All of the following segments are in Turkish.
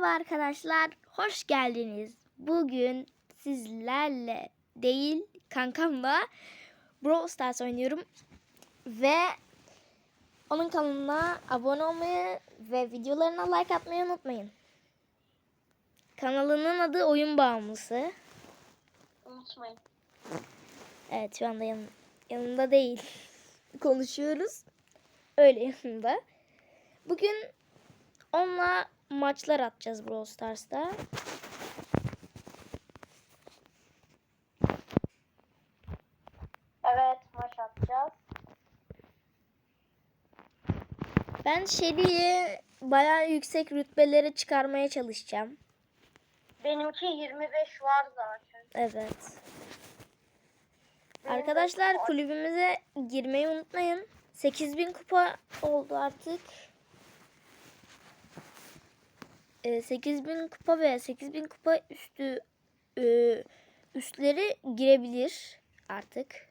Merhaba arkadaşlar, hoş geldiniz. Bugün sizlerle değil, kankamla Brawl Stars oynuyorum. Ve onun kanalına abone olmayı ve videolarına like atmayı unutmayın. Kanalının adı Oyun Bağımlısı. Unutmayın. Evet şu anda yan, yanımda değil. Konuşuyoruz. Öyle yanımda. Bugün onunla maçlar atacağız Brawl Stars'ta. Evet maç atacağız. Ben Shelly'yi bayağı yüksek rütbelere çıkarmaya çalışacağım. Benimki 25 var zaten. Evet. Benim Arkadaşlar kulübümüze girmeyi unutmayın. 8000 kupa oldu artık. Ee, 8000 kupa ve 8000 kupa üstü e, üstleri girebilir artık.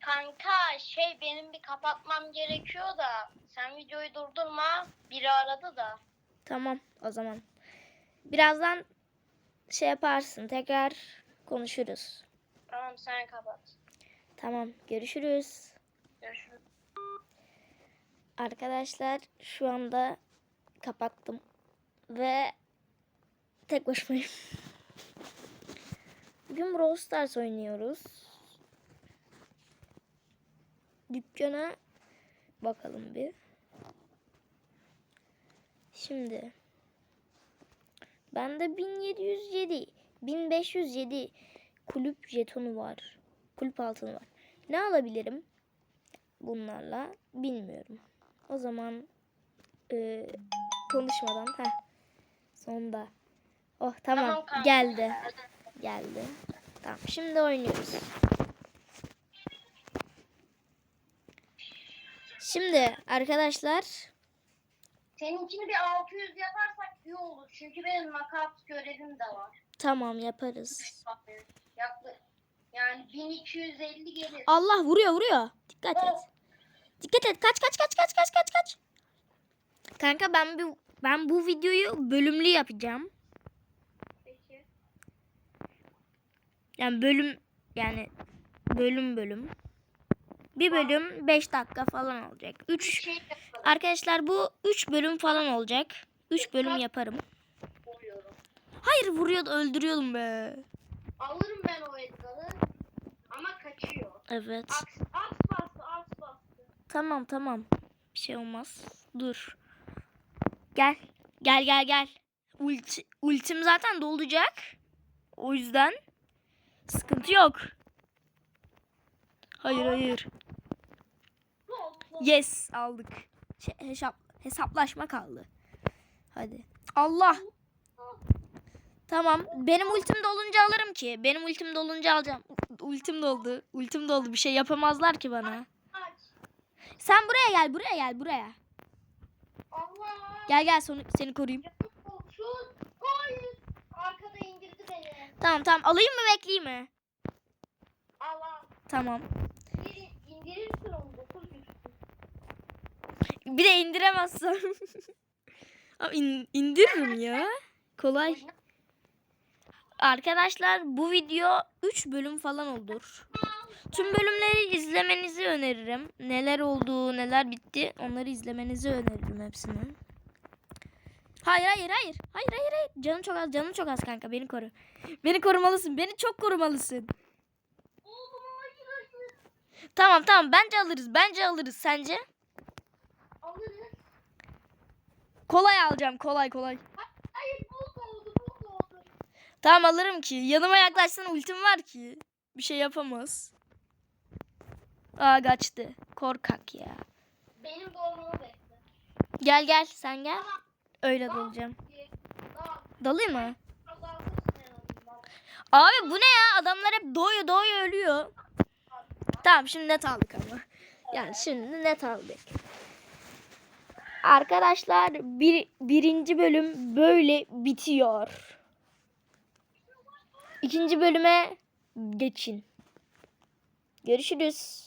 Kanka şey benim bir kapatmam gerekiyor da sen videoyu durdurma. Biri aradı da. Tamam o zaman. Birazdan şey yaparsın. Tekrar konuşuruz. Tamam sen kapat. Tamam. Görüşürüz. Arkadaşlar şu anda kapattım ve tek başımayım. Bugün Brawl Stars oynuyoruz. Dükkana bakalım bir. Şimdi bende 1707, 1507 kulüp jetonu var. Kulüp altını var. Ne alabilirim? bunlarla bilmiyorum. O zaman e, konuşmadan ha sonda. Oh tamam, Tamam kanka. geldi. Geldi. Tamam şimdi oynuyoruz. Şimdi arkadaşlar Seninkini bir 600 yaparsak iyi olur. Çünkü benim nakat görevim de var. tamam yaparız. Yaklaşık yani 1250 gelir. Allah vuruyor vuruyor. Dikkat et. Dikkat et. Kaç kaç kaç kaç kaç kaç kaç. Kanka ben bir ben bu videoyu bölümlü yapacağım. Peki. Yani bölüm yani bölüm bölüm. Bir bölüm 5 dakika falan olacak. Bir 3 şey. Arkadaşlar bu 3 bölüm falan olacak. 3 bölüm yaparım. Oluyorum. Hayır vuruyordu öldürüyordum be. Alırım ben o Edgar'ı. Ama kaçıyor. Evet. Aks, aks. Tamam tamam. Bir şey olmaz. Dur. Gel. Gel gel gel. Ulti, ultim zaten dolacak. O yüzden sıkıntı yok. Hayır hayır. Yes aldık. Şey, hesap, hesaplaşma kaldı. Hadi. Allah. Tamam. Benim ultim dolunca alırım ki. Benim ultim dolunca alacağım. Ultim doldu. Ultim doldu. Bir şey yapamazlar ki bana. Sen buraya gel. Buraya gel. Buraya. Allah. Gel gel sonu, seni koruyayım. Şut. Hayır. Arkada indirdi beni. Tamam tamam. Alayım mı bekleyeyim mi? Allah. Tamam. Bir indirirsin onu. Dokuz yüz. Bir de indiremezsem. Ama in- indiririm ya. Kolay. Arkadaşlar bu video 3 bölüm falan olur. Tüm bölümleri izlemenizi öneririm. Neler oldu, neler bitti onları izlemenizi öneririm hepsini. Hayır hayır hayır. Hayır hayır hayır. Canım çok az, canım çok az kanka. Beni koru. Beni korumalısın. Beni çok korumalısın. Tamam tamam bence alırız. Bence alırız. Sence? Alırız. Kolay alacağım. Kolay kolay. Hayır bul oldu bul oldu. Tamam alırım ki. Yanıma yaklaşsan ultim var ki. Bir şey yapamaz. Aa kaçtı. Korkak ya. Benim doğmamı bekle. Gel gel sen gel. Tamam. Öyle dalacağım. Dalayım mı? Abi bu ne ya? Adamlar hep doğuyor doğuyor ölüyor. Tamam şimdi net aldık ama. Yani şimdi net aldık. Arkadaşlar bir, birinci bölüm böyle bitiyor. İkinci bölüme geçin. Görüşürüz.